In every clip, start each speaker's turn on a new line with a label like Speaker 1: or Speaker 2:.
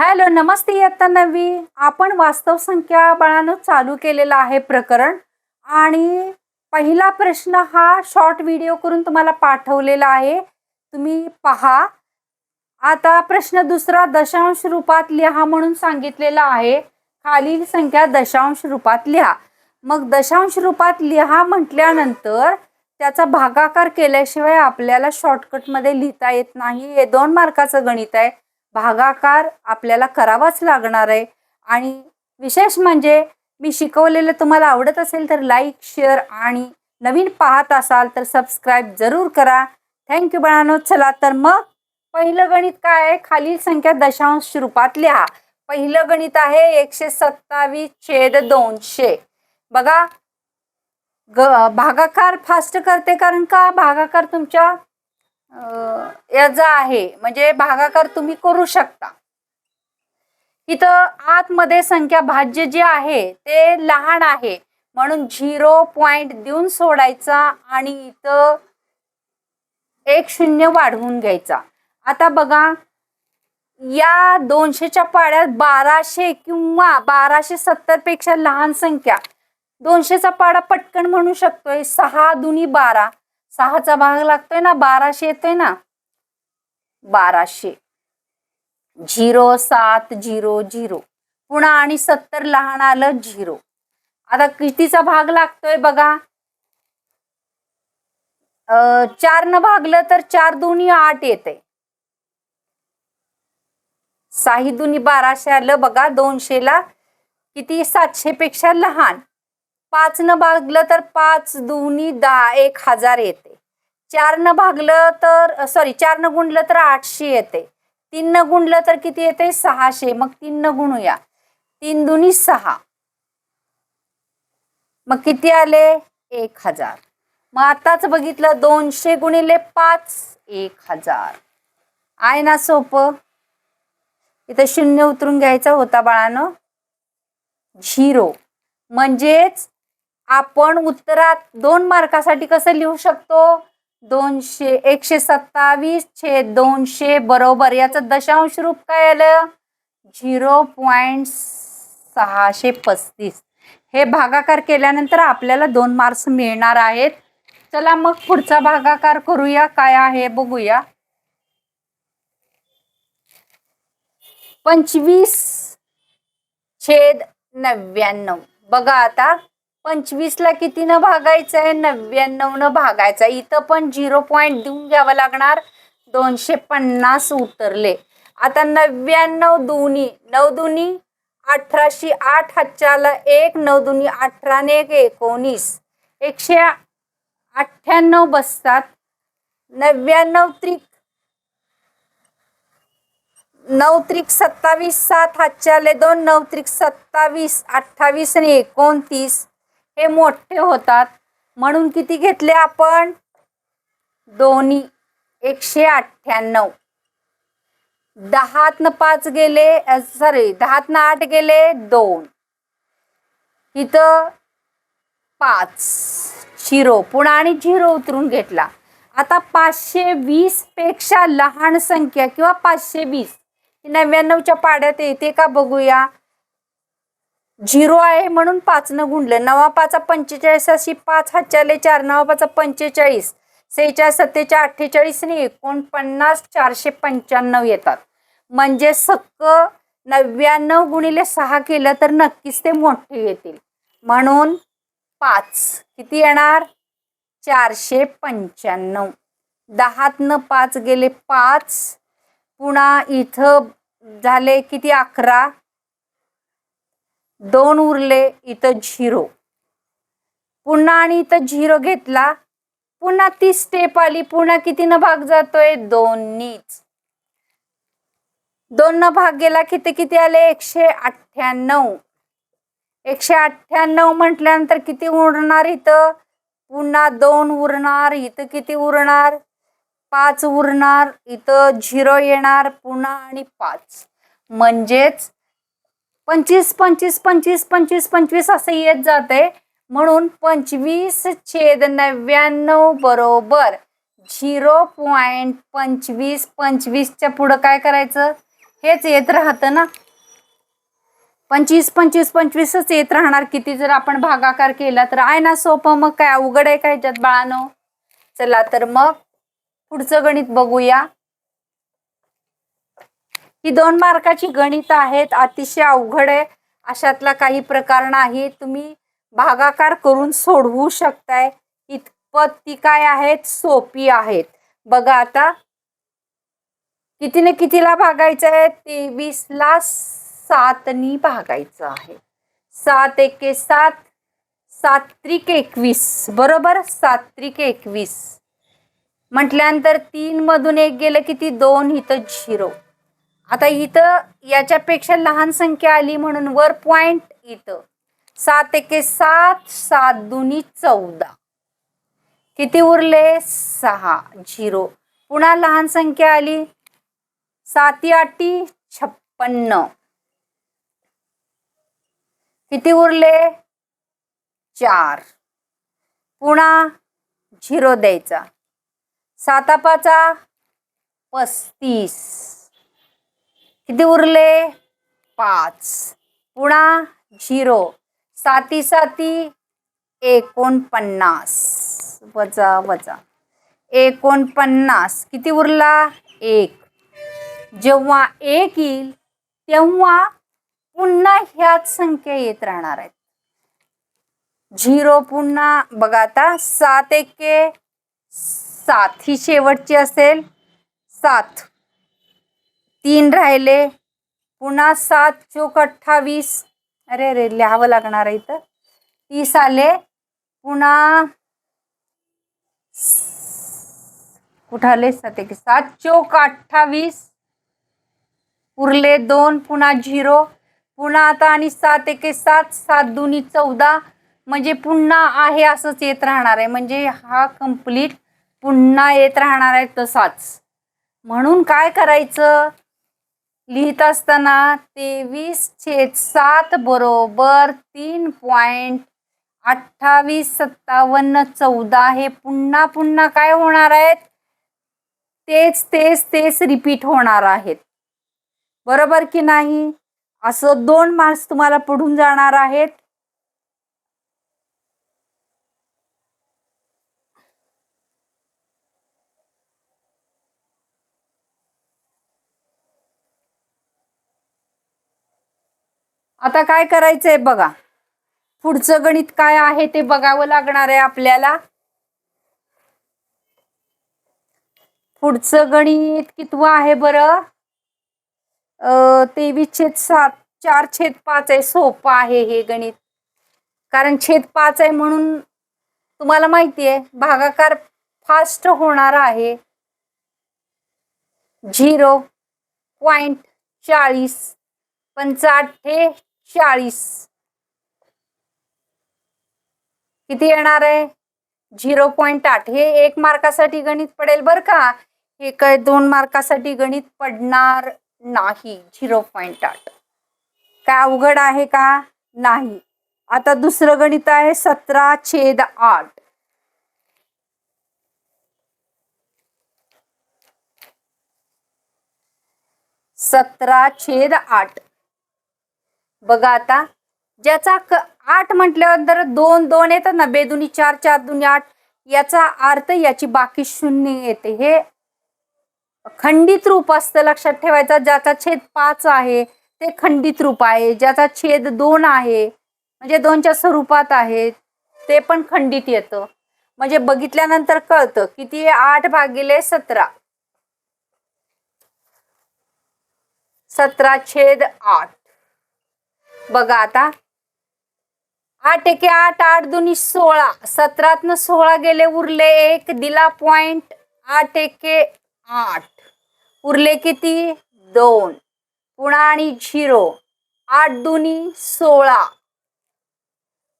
Speaker 1: Hello नमस्ते इयत्ता नववी. आपण वास्तव संख्या बाळानं चालू केलेलं आहे प्रकरण. आणि पहिला प्रश्न हा शॉर्ट व्हिडिओ करून तुम्हाला पाठवलेला आहे. तुम्ही पहा. आता प्रश्न दुसरा दशांश रूपात लिहा म्हणून सांगितलेला आहे. खालील संख्या दशांश रूपात लिहा. मग दशांश रूपात लिहा म्हटल्यानंतर त्याचा भागाकार केल्याशिवाय आपल्याला शॉर्टकटमध्ये लिहिता येत नाही. हे दोन मार्काचं गणित आहे. भागाकार आपल्याला करावाच लागणार आहे. आणि विशेष म्हणजे मी शिकवलेलं तुम्हाला आवडत असेल तर लाईक शेअर आणि नवीन पाहत असाल तर सबस्क्राईब जरूर करा. थँक्यू बाळांनो. चला तर मग पहिलं गणित काय आहे? खालील संख्या दशांश रूपात लिहा पहिलं गणित आहे एकशे सत्तावीस छेद दोनशे. बघा ग भागाकार फास्ट करते कारण का? भागाकार तुमच्या याचा आहे. म्हणजे भागाकार तुम्ही करू शकता. इथं आतमध्ये संख्या भाज्य जे आहे ते लहान आहे. म्हणून झिरो पॉइंट देऊन सोडायचा आणि इथं एक शून्य वाढवून घ्यायचा. आता बघा या दोनशेच्या पाड्यात बाराशे किंवा बाराशे सत्तरपेक्षा लहान संख्या. दोनशेचा पाडा पटकन म्हणू शकतोय सहा दुनी बारा. सहाचा भाग लागतोय ना बाराशे येतोय ना? बाराशे. झिरो सात झिरो झिरो. पुन्हा आणि सत्तर लहान आलं झिरो. आता कितीचा भाग लागतोय बघा? चार न भागलं तर चार दोन्ही आठ येते. साही दुनी बाराशे आलं बघा दोनशेला किती? सातशे पेक्षा लहान. पाच न भागलं तर पाच दोन्ही दहा एक हजार येते. चार न भागलं तर सॉरी चार न गुणलं तर आठशे येते. तीन न गुणलं तर किती येते? सहाशे. मग तीन न गुणूया. तीन दुनी सहा. मग किती आले? एक हजार. मग आताच बघितलं दोनशे गुणिले पाच एक हजार. आहे ना सोपं? इथं शून्य उतरून घ्यायचा होता बाळानं. झिरो. म्हणजेच आपण उत्तरात दोन मार्कासाठी कसं लिहू शकतो? दोनशे एकशे सत्तावीस छेद दोनशे बरोबर. याचं दशांश रूप काय आलं? झिरो पॉईंट सहाशे पस्तीस. हे भागाकार केल्यानंतर आपल्याला दोन मार्क्स मिळणार आहेत. चला मग पुढचा भागाकार करूया. काय आहे बघूया. पंचवीस छेद नव्याण्णव. बघा आता. पंचवीसला कितीनं भागायचं आहे नव्याण्णवनं भागायचं आहे इथं पण झिरो पॉईंट देऊन घ्यावं लागणार. दोनशे पन्नास उतरले. आता नव्याण्णव दोन्ही नऊ दोन्ही अठराशे आठ हातच्याला एक नऊ दोन्ही अठराने एक एकोणीस. एकशे अठ्ठ्याण्णव बसतात. नव्याण्णव त्रिक नऊ त्रिक सत्तावीस सात हातच्याले दोन नऊ त्रिक सत्तावीस अठ्ठावीस आणि एकोणतीस. हे मोठे होतात. म्हणून किती घेतले आपण? दोन्ही. एकशे अठ्ठ्याण्णव. दहातनं पाच गेले सॉरी दहातनं आठ गेले दोन. इथं पाच. झिरो. पुन्हा आणि झिरो उतरून घेतला. आता पाचशे वीसपेक्षा लहान संख्या किंवा पाचशे वीस. नव्याण्णवच्या पाड्यात येते का बघूया. झिरो आहे म्हणून पाचनं गुणलं. नवा पाचा पंचेचाळीस अशी पाच हातच्याले चार नवा पाचा पंचेचाळीस सेहेचाळीस सत्तेचाळीस अठ्ठेचाळीस आणि एकोणपन्नास चारशे पंच्याण्णव येतात. म्हणजे सक्क नव्याण्णव गुणिले सहा केलं तर नक्कीच ते मोठे येतील. म्हणून पाच. किती येणार? चारशे पंच्याण्णव. दहातनं पाच गेले पाच. पुन्हा इथं झाले किती? अकरा. दोन उरले इथं झिरो. पुन्हा आणि इथं झिरो घेतला पुन्हा ती स्टेप आली पुन्हा कितीनं भाग जातोय? दोन्हीच. दोन न भाग गेला किती किती आले? एकशे अठ्ठ्याण्णव. एकशे अठ्ठ्याण्णव म्हटल्यानंतर किती उरणार इथं? पुन्हा दोन उरणार इथं किती उरणार? पाच उरणार इथं झिरो येणार पुन्हा आणि पाच. म्हणजेच पंचवीस पंचवीस पंचवीस पंचवीस पंचवीस असं येत जाते म्हणून पंचवीस छेद नव्याण्णव बरोबर झिरो पॉईंट पंचवीस पंचवीसच्या पुढं काय करायचं? हेच येत राहतं ना. पंचवीस पंचवीस पंचवीसच येत राहणार. किती जर आपण भागाकार केला तर आहे ना सोपं. मग काय अवघड आहे काय ह्याच्यात बाळानो? चला तर मग पुढचं गणित बघूया. ही दोन मार्काची गणित आहेत अतिशय अवघड आहे. अशातला काही प्रकार नाही. तुम्ही भागाकार करून सोडवू शकताय. इतपत ती काय आहेत? सोपी आहेत. बघा आता. कितीने कितीला भागायचं आहे? तेवीसला सातनी भागायचं आहे. सात एके सात सात त्रिक एकवीस. बरोबर? सात त्रिक एकवीस. म्हटल्यानंतर तीन मधून एक गेलं किती दोन इथं झिरो. आता इथं याच्यापेक्षा लहान संख्या आली म्हणून वर पॉइंट इथं. सात एके सात सात दोन्ही चौदा. किती उरले? सहा झिरो. पुन्हा लहान संख्या आली. साती आठी छप्पन्न. किती उरले? चार. पुन्हा झिरो द्यायचा. सातापाचा पस्तीस. किती उरले? पाच. पुन्हा झिरो. साती साती एकोणपन्नास. वजा वजा. एकोणपन्नास. किती उरला? एक. जेव्हा एक येईल तेव्हा पुन्हा ह्याच संख्या येत राहणार आहेत. झिरो पुन्हा बघा आता सात एके सात ही शेवटची असेल. सात. तीन राहिले. पुन्हा सात चोक अठ्ठावीस. अरे अरे लिहावं लागणार आहे इथं. तीस आले. पुन्हा कुठं आले? सात एक सात चोक अठ्ठावीस. उरले दोन पुन्हा झिरो. पुन्हा आता आणि सात एके सात सात दोन्ही चौदा. म्हणजे पुन्हा आहे असंच येत राहणार आहे. म्हणजे हा कंप्लीट पुन्हा येत राहणार आहे तसाच. म्हणून काय करायचं? लिहित असताना तेवीस छेद सात बरोबर तीन पॉइंट अठ्ठावीस सत्तावन्न चौदा हे पुन्हा पुन्हा काय होणार आहेत? तेच तेच तेच रिपीट होणार आहेत. बरोबर की नाही? असं दोन मार्क्स तुम्हाला पुढून जाणार आहेत. आता काय करायचंय बघा. पुढचं गणित काय आहे ते बघावं लागणार आहे आपल्याला. पुढचं गणित कितवं आहे बरं? तेवीस छेद सात चार छेद पाच आहे. सोपं आहे हे गणित. कारण छेद पाच आहे म्हणून तुम्हाला माहिती आहे भागाकार फास्ट होणार आहे. झिरो पॉइंट चाळीस पंचाठे चाळीस. किती येणार आहे? झिरो पॉईंट आठ. हे एक मार्कासाठी गणित पडेल बरं का? हे काय दोन मार्कासाठी गणित पडणार नाही. झिरो पॉईंट आठ. काय अवघड आहे का? नाही. आता दुसरं गणित आहे सतरा छेद आठ. सतरा छेद आठ. बघा आता ज्याचा क आठ म्हटल्यानंतर दोन दोन येतात ना बेदुनी चार चार दुनी आठ याचा अर्थ याची बाकी शून्य येते. हे खंडित रूप असतं लक्षात ठेवायचं ज्याचा छेद पाच आहे ते खंडित रूप आहे. ज्याचा छेद दोन आहे म्हणजे दोनच्या स्वरूपात आहे ते पण खंडित येतं. म्हणजे बघितल्यानंतर कळतं किती आठ भागिले सतरा. सतरा छेद आठ. बघा आता. आठ एके आठ आठ दोन्ही सोळा. सतरातनं सोळा गेले उरले एक. दिला पॉइंट आठ एके आठ. उरले किती? दोन. पुन्हा आणि झिरो. आठ दोन्ही सोळा.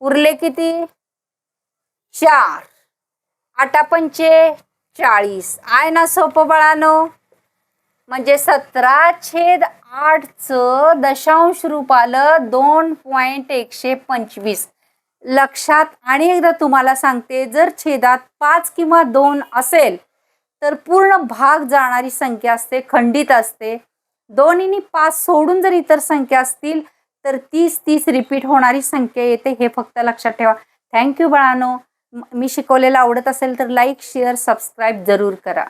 Speaker 1: उरले किती? चार. आठा पंचे चाळीस. आहे ना सोपं बळानो. म्हणजे सतरा छेद आठचं दशांश रूप आलं दोन पॉईंट एकशे पंचवीस. लक्षात आणि एकदा तुम्हाला सांगते जर छेदात पाच किंवा दोन असेल तर पूर्ण भाग जाणारी संख्या असते खंडित असते. दोन्हीनी पाच सोडून जर इतर संख्या असतील तर तीस तीस रिपीट होणारी संख्या येते. हे फक्त लक्षात ठेवा. थँक्यू बाळानो. मी शिकवलेलं आवडत असेल तर लाईक शेअर सबस्क्राईब जरूर करा.